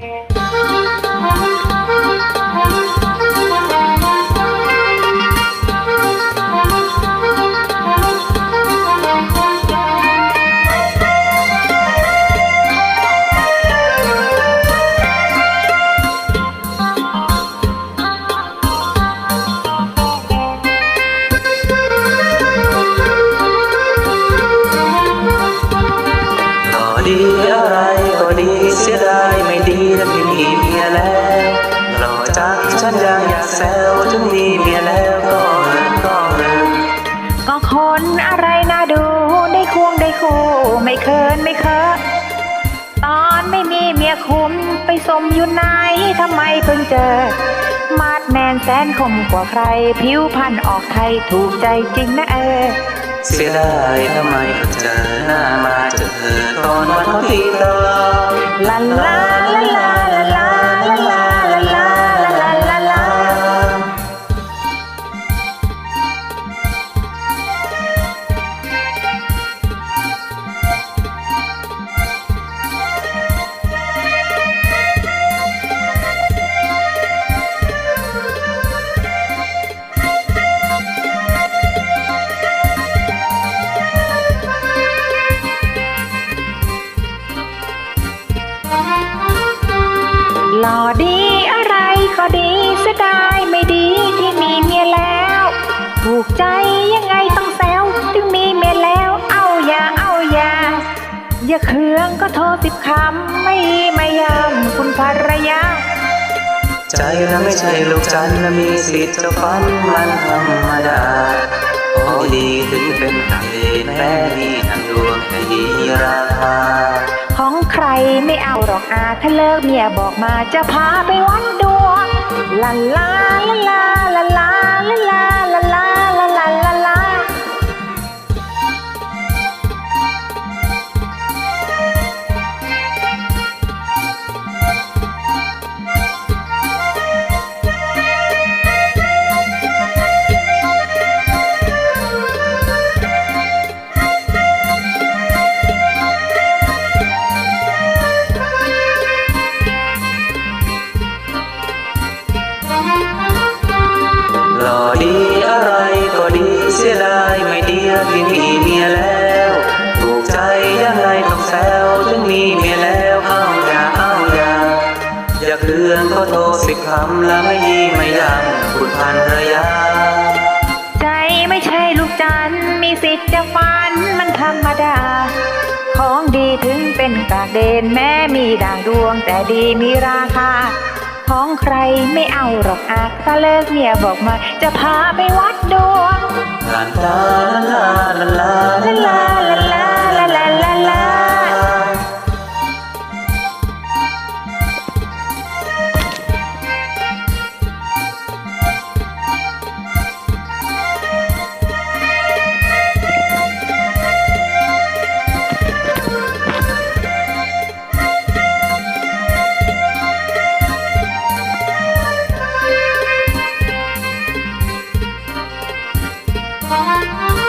哪里？ จังฉันยังอยากแซวถึงมีเมียแล้วก็เอินก็เอินก็คนอะไรน่าดูได้ควงได้คู่ ไม่เคินไม่เคอะตอนไม่มีเมียคุมไปสมอยู่ไหนทำไมเพิ่งเจอ มาดแมนแสนคมกว่าใคร ผิวพันออกไทยถูกใจจริงนะเออเสียดายทำไมเพิ่งเจอหน้ามาเจอเธอตอนวันเขาตีตลอดลาลา หล่อดีอะไรก็ดีเสียดายไม่ดีที่มีเมียแล้ว ถูกใจยังไงต้องแซวถึงมีเมียแล้ว เอาอย่าเอาอย่าอย่าเคืองก็โทรสิบคำไม่ไม่ยำคุณภรรยาใจนะไม่ใช่ลูกจันทร์นะมีสิทธิ์จะฝันมันธรรมดาโอ้ดีถึงเป็นไก่แม่ดี ไม่เอาหรอกอาถ้าเลิกเมียบอกมาจะพาไปวัดดวงลาลาลาลาลาลาลา มีเมียแล้วถูกใจยังไงต้องแซวถึงมีเมียแล้วเอาอย่าเอาอย่าอย่าเคืองก็โทรสิคำแล้วไม่ยีไม่ยังคุณพันรยาใจไม่ใช่ลูกจันมีสิทธิ์จะฝันมันธรรมดา ของดีถึงเป็นกากเดนแม้มีด่างดวงแต่ดีมีราคา ของใครไม่เอาหรอกอาถ้าเลิกเมียบอกมา จะพาไปวัดดวงลาลาลาลาลา Música